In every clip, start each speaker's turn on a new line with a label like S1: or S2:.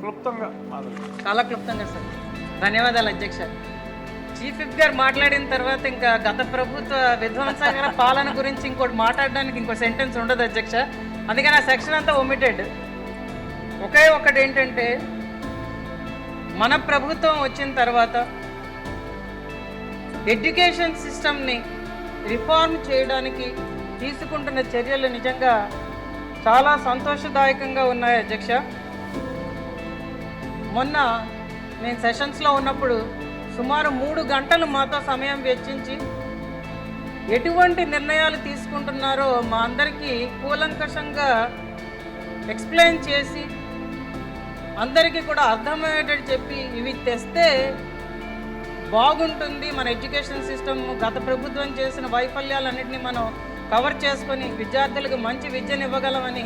S1: క్లుప్తంగా
S2: చాలా క్లుప్తంగా సార్. ధన్యవాదాలు అధ్యక్ష. చీఫ్ విప్ గారు మాట్లాడిన తర్వాత ఇంకా గత ప్రభుత్వ విధ్వంసకర పాలన గురించి ఇంకోటి మాట్లాడడానికి ఇంకో సెంటెన్స్ ఉండదు అధ్యక్ష. అందుకని ఆ సెక్షన్ అంతా ఒమిటెడ్ ఒకే ఒకటి ఏంటంటే మన ప్రభుత్వం వచ్చిన తర్వాత ఎడ్యుకేషన్ సిస్టమ్ని రిఫార్మ్ చేయడానికి తీసుకుంటున్న చర్యలు నిజంగా చాలా సంతోషదాయకంగా ఉన్నాయి అధ్యక్ష. మొన్న నేను సెషన్స్లో ఉన్నప్పుడు సుమారు మూడు గంటలు మాతో సమయం వెచ్చించి ఎటువంటి నిర్ణయాలు తీసుకుంటున్నారో మా అందరికీ కూలంకషంగా ఎక్స్ప్లెయిన్ చేసి అందరికీ కూడా అర్థమయ్యేటట్టు చెప్పి ఇవి తెస్తే బాగుంటుంది. మన ఎడ్యుకేషన్ సిస్టమ్ గత ప్రభుత్వం చేసిన వైఫల్యాలన్నింటినీ మనం కవర్ చేసుకొని విద్యార్థులకు మంచి విద్యను ఇవ్వగలమని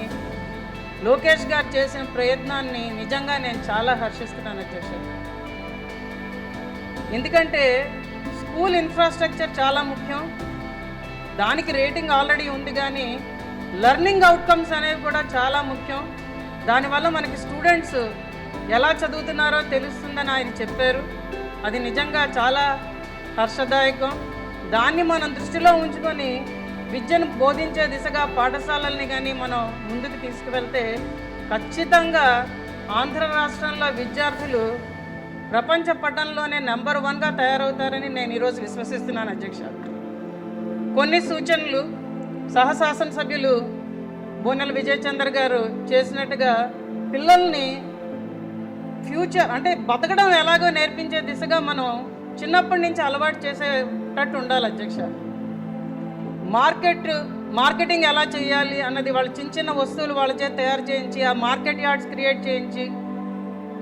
S2: లోకేష్ గారు చేసిన ప్రయత్నాన్ని నిజంగా నేను చాలా హర్షిస్తున్నాను అధ్యక్ష. ఎందుకంటే స్కూల్ ఇన్ఫ్రాస్ట్రక్చర్ చాలా ముఖ్యం. దానికి రేటింగ్ ఆల్రెడీ ఉంది కానీ లెర్నింగ్ అవుట్కమ్స్ అనేవి కూడా చాలా ముఖ్యం. దానివల్ల మనకి స్టూడెంట్స్ ఎలా చదువుతున్నారో తెలుస్తుందని ఆయన చెప్పారు. అది నిజంగా చాలా హర్షదాయకం. దాన్ని మనం దృష్టిలో ఉంచుకొని విద్యను బోధించే దిశగా పాఠశాలల్ని కానీ మనం ముందుకు తీసుకువెళ్తే ఖచ్చితంగా ఆంధ్ర రాష్ట్రంలో విద్యార్థులు ప్రపంచ పట్టణంలోనే నెంబర్ వన్గా తయారవుతారని నేను ఈరోజు విశ్వసిస్తున్నాను అధ్యక్ష. కొన్ని సూచనలు సహశాసనసభ్యులు బోనెల విజయచంద్ర గారు చేసినట్టుగా పిల్లల్ని ఫ్యూచర్ అంటే బతకడం ఎలాగో నేర్పించే దిశగా మనం చిన్నప్పటి నుంచి అలవాటు చేసేటట్టు ఉండాలి అధ్యక్ష. మార్కెట్ మార్కెటింగ్ ఎలా చేయాలి అన్నది వాళ్ళ చిన్న చిన్న వస్తువులు వాళ్ళ చేత తయారు చేయించి ఆ మార్కెట్ యార్డ్స్ క్రియేట్ చేయించి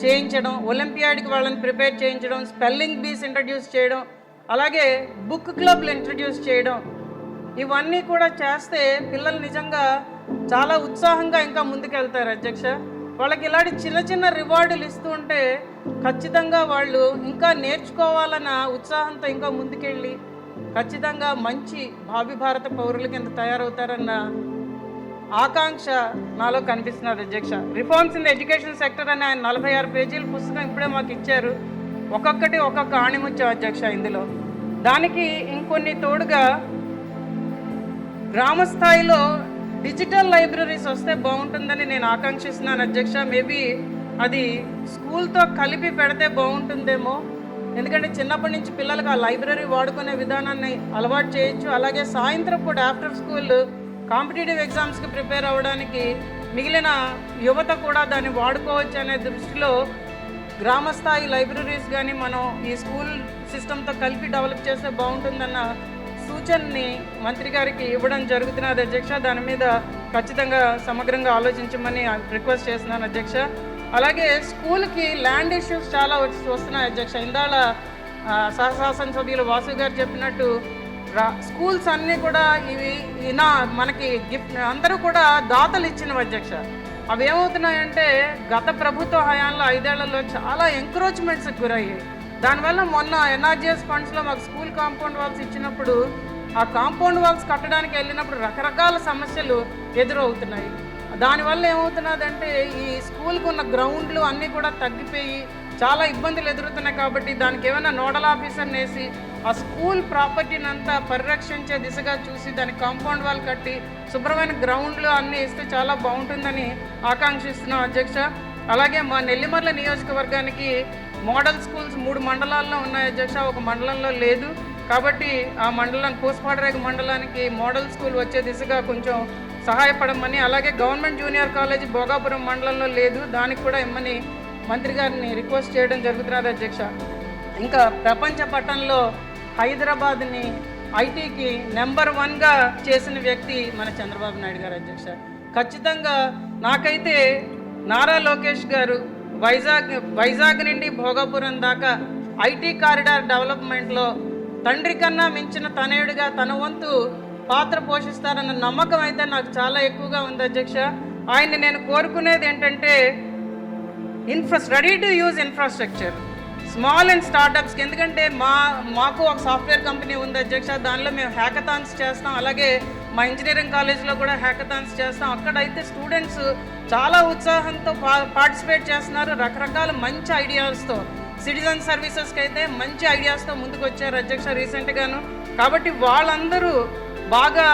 S2: చేయించడం ఒలింపియాడ్కి వాళ్ళని ప్రిపేర్ చేయించడం స్పెల్లింగ్ బీస్ ఇంట్రడ్యూస్ చేయడం అలాగే బుక్ క్లబ్లు ఇంట్రడ్యూస్ చేయడం ఇవన్నీ కూడా చేస్తే పిల్లలు నిజంగా చాలా ఉత్సాహంగా ఇంకా ముందుకెళ్తారు అధ్యక్ష. వాళ్ళకి ఇలాంటి చిన్న చిన్న రివార్డులు ఇస్తూ ఉంటే ఖచ్చితంగా వాళ్ళు ఇంకా నేర్చుకోవాలన్న ఉత్సాహంతో ఇంకా ముందుకెళ్ళి ఖచ్చితంగా మంచి భావి భారత పౌరుల కింద తయారవుతారన్న ఆకాంక్ష నాలో కనిపిస్తున్నారు అధ్యక్ష. Reforms in the education sector అని ఆయన నలభై ఆరు పేజీల పుస్తకం ఇప్పుడే మాకు ఇచ్చారు. ఒక్కొక్కటి ఒక్కొక్క ఆణిముత్యం అధ్యక్ష ఇందులో. దానికి ఇంకొన్ని తోడుగా గ్రామ స్థాయిలో డిజిటల్ లైబ్రరీస్ వస్తే బాగుంటుందని నేను ఆకాంక్షిస్తున్నాను అధ్యక్ష. మేబీ అది స్కూల్తో కలిపి పెడితే బాగుంటుందేమో. ఎందుకంటే చిన్నప్పటి నుంచి పిల్లలకు ఆ లైబ్రరీ వాడుకునే విధానాన్ని అలవాటు చేయొచ్చు. అలాగే సాయంత్రం పూట ఆఫ్టర్ స్కూల్ కాంపిటేటివ్ ఎగ్జామ్స్కి ప్రిపేర్ అవ్వడానికి మిగిలిన యువత కూడా దాన్ని వాడుకోవచ్చు అనే దృష్టిలో గ్రామస్థాయి లైబ్రరీస్ కానీ మనం ఈ స్కూల్ సిస్టంతో కలిపి డెవలప్ చేస్తే బాగుంటుందన్న సూచనని మంత్రి గారికి ఇవ్వడం జరుగుతున్నది. అధ్యక్ష దాని మీద ఖచ్చితంగా సమగ్రంగా ఆలోచించమని రిక్వెస్ట్ చేస్తున్నాను అధ్యక్ష. అలాగే స్కూల్కి ల్యాండ్ ఇష్యూస్ చాలా వచ్చి వస్తున్నాయి అధ్యక్ష. ఇందాల సహశాసన సభ్యులు వాసు గారు చెప్పినట్టు రా స్కూల్స్ అన్నీ కూడా ఇవి ఇనా మనకి గిఫ్ట్ అందరూ కూడా దాతలు ఇచ్చినవి అధ్యక్ష. అవి ఏమవుతున్నాయంటే గత ప్రభుత్వ హయాంలో ఐదేళ్ళలో చాలా ఎంక్రోచ్మెంట్స్కి గురయ్యాయి. దానివల్ల మొన్న ఎన్ఆర్జిఎస్ ఫండ్స్లో మాకు స్కూల్ కాంపౌండ్ వాల్స్ ఇచ్చినప్పుడు ఆ కాంపౌండ్ వాల్స్ కట్టడానికి వెళ్ళినప్పుడు రకరకాల సమస్యలు ఎదురవుతున్నాయి. దానివల్ల ఏమవుతున్నదంటే ఈ స్కూల్కి ఉన్న గ్రౌండ్లు అన్నీ కూడా తగ్గిపోయి చాలా ఇబ్బందులు ఎదురుతున్నాయి కాబట్టి దానికి ఏమైనా నోడల్ ఆఫీసర్ని వేసి ఆ స్కూల్ ప్రాపర్టీని అంతా పరిరక్షించే దిశగా చూసి దాని కాంపౌండ్ వాల్ కట్టి శుభ్రమైన గ్రౌండ్లు అన్నీ ఇస్తే చాలా బాగుంటుందని ఆకాంక్షిస్తున్నాం అధ్యక్ష. అలాగే మా నెల్లిమర్ల నియోజకవర్గానికి మోడల్ స్కూల్స్ మూడు మండలాల్లో ఉన్నాయి అధ్యక్ష. ఒక మండలంలో లేదు. కాబట్టి ఆ మండలం పూసపాడరేగ మండలానికి మోడల్ స్కూల్ వచ్చే దిశగా కొంచెం సహాయపడమని అలాగే గవర్నమెంట్ జూనియర్ కాలేజ్ భోగాపురం మండలంలో లేదు. దానికి కూడా ఇమ్మని మంత్రి గారిని రిక్వెస్ట్ చేయడం జరుగుతున్నది అధ్యక్ష. ఇంకా ప్రపంచ పట్టణంలో హైదరాబాద్ని ఐటీకి నెంబర్ వన్గా చేసిన వ్యక్తి మన చంద్రబాబు నాయుడు గారు అధ్యక్ష. ఖచ్చితంగా నాకైతే నారా లోకేష్ గారు వైజాగ్ వైజాగ్ నుండి భోగాపురం దాకా ఐటీ కారిడార్ డెవలప్మెంట్లో తండ్రి కన్నా మించిన తనయుడిగా తన వంతు పాత్ర పోషిస్తారన్న నమ్మకం అయితే నాకు చాలా ఎక్కువగా ఉంది అధ్యక్ష. ఆయన్ని నేను కోరుకునేది ఏంటంటే infra ready to use infrastructure small and స్టార్టప్స్కి ఎందుకంటే మా మాకు ఒక సాఫ్ట్వేర్ కంపెనీ ఉంది అధ్యక్ష. దానిలో మేము హ్యాకథాన్స్ చేస్తాం. అలాగే మా ఇంజనీరింగ్ కాలేజ్లో కూడా హ్యాకథాన్స్ చేస్తాం. అక్కడైతే స్టూడెంట్స్ చాలా ఉత్సాహంతో పా పార్టిసిపేట్ చేస్తున్నారు. రకరకాల మంచి ఐడియాస్తో సిటిజన్ సర్వీసెస్కి అయితే మంచి ఐడియాస్తో ముందుకు వచ్చారు అధ్యక్ష రీసెంట్గాను కాబట్టి వాళ్ళందరూ బాగా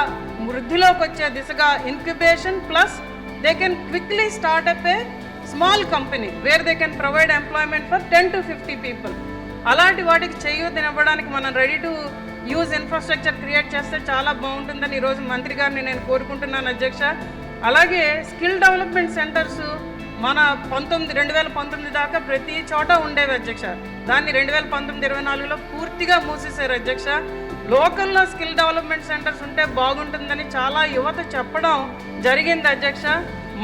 S2: వృద్ధిలోకి వచ్చే దిశగా incubation plus they can quickly startup a small company where they can provide employment for ten to fifty people అలాంటి వాటికి చేయూతనివ్వడానికి మనం ready to use infrastructure create చేస్తే చాలా బాగుంటుందని ఈరోజు మంత్రి గారిని నేను కోరుకుంటున్నాను అధ్యక్ష. అలాగే స్కిల్ డెవలప్మెంట్ సెంటర్స్ మన పంతొమ్మిది రెండు వేల పంతొమ్మిది దాకా ప్రతి చోట ఉండేవి అధ్యక్ష. దాన్ని రెండు వేల పంతొమ్మిది ఇరవై నాలుగులో పూర్తిగా మూసేశారు అధ్యక్ష. లోకల్లో స్కిల్ డెవలప్మెంట్ సెంటర్స్ ఉంటే బాగుంటుందని చాలా యువత చెప్పడం జరిగింది అధ్యక్ష.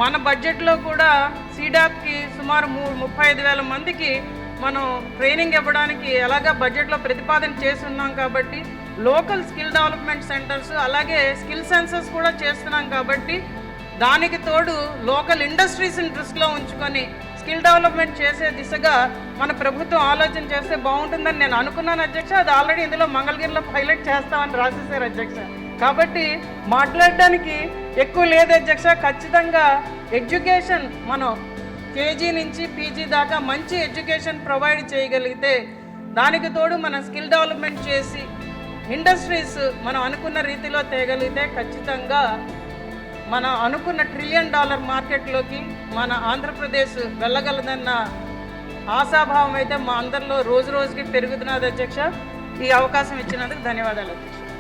S2: మన బడ్జెట్లో కూడా సీడాప్కి సుమారు మూ ముప్పై ఐదు వేల మందికి మనం ట్రైనింగ్ ఇవ్వడానికి ఎలాగా బడ్జెట్లో ప్రతిపాదన చేసి ఉన్నాం కాబట్టి లోకల్ స్కిల్ డెవలప్మెంట్ సెంటర్స్ అలాగే స్కిల్ సెన్సర్స్ కూడా చేస్తున్నాం కాబట్టి దానికి తోడు లోకల్ ఇండస్ట్రీస్ని దృష్టిలో ఉంచుకొని స్కిల్ డెవలప్మెంట్ చేసే దిశగా మన ప్రభుత్వం ఆలోచన చేస్తే బాగుంటుందని నేను అనుకున్నాను అధ్యక్ష. అది ఆల్రెడీ ఇందులో మంగళగిరిలో హైలైట్ చేస్తామని రాసేసారు అధ్యక్ష. కాబట్టి మాట్లాడడానికి ఎక్కువ లేదు అధ్యక్ష. ఖచ్చితంగా ఎడ్యుకేషన్ మనం కేజీ నుంచి పీజీ దాకా మంచి ఎడ్యుకేషన్ ప్రొవైడ్ చేయగలిగితే దానికి తోడు మనం స్కిల్ డెవలప్మెంట్ చేసి ఇండస్ట్రీస్ మనం అనుకున్న రీతిలో తేగలిగితే ఖచ్చితంగా మనం అనుకున్న ట్రిలియన్ డాలర్ మార్కెట్లోకి మన ఆంధ్రప్రదేశ్ వెళ్ళగలదన్న ఆశాభావం అయితే మా అందరిలో రోజు రోజుకి పెరుగుతున్నది అధ్యక్ష. ఈ అవకాశం ఇచ్చినందుకు ధన్యవాదాలు అధ్యక్ష.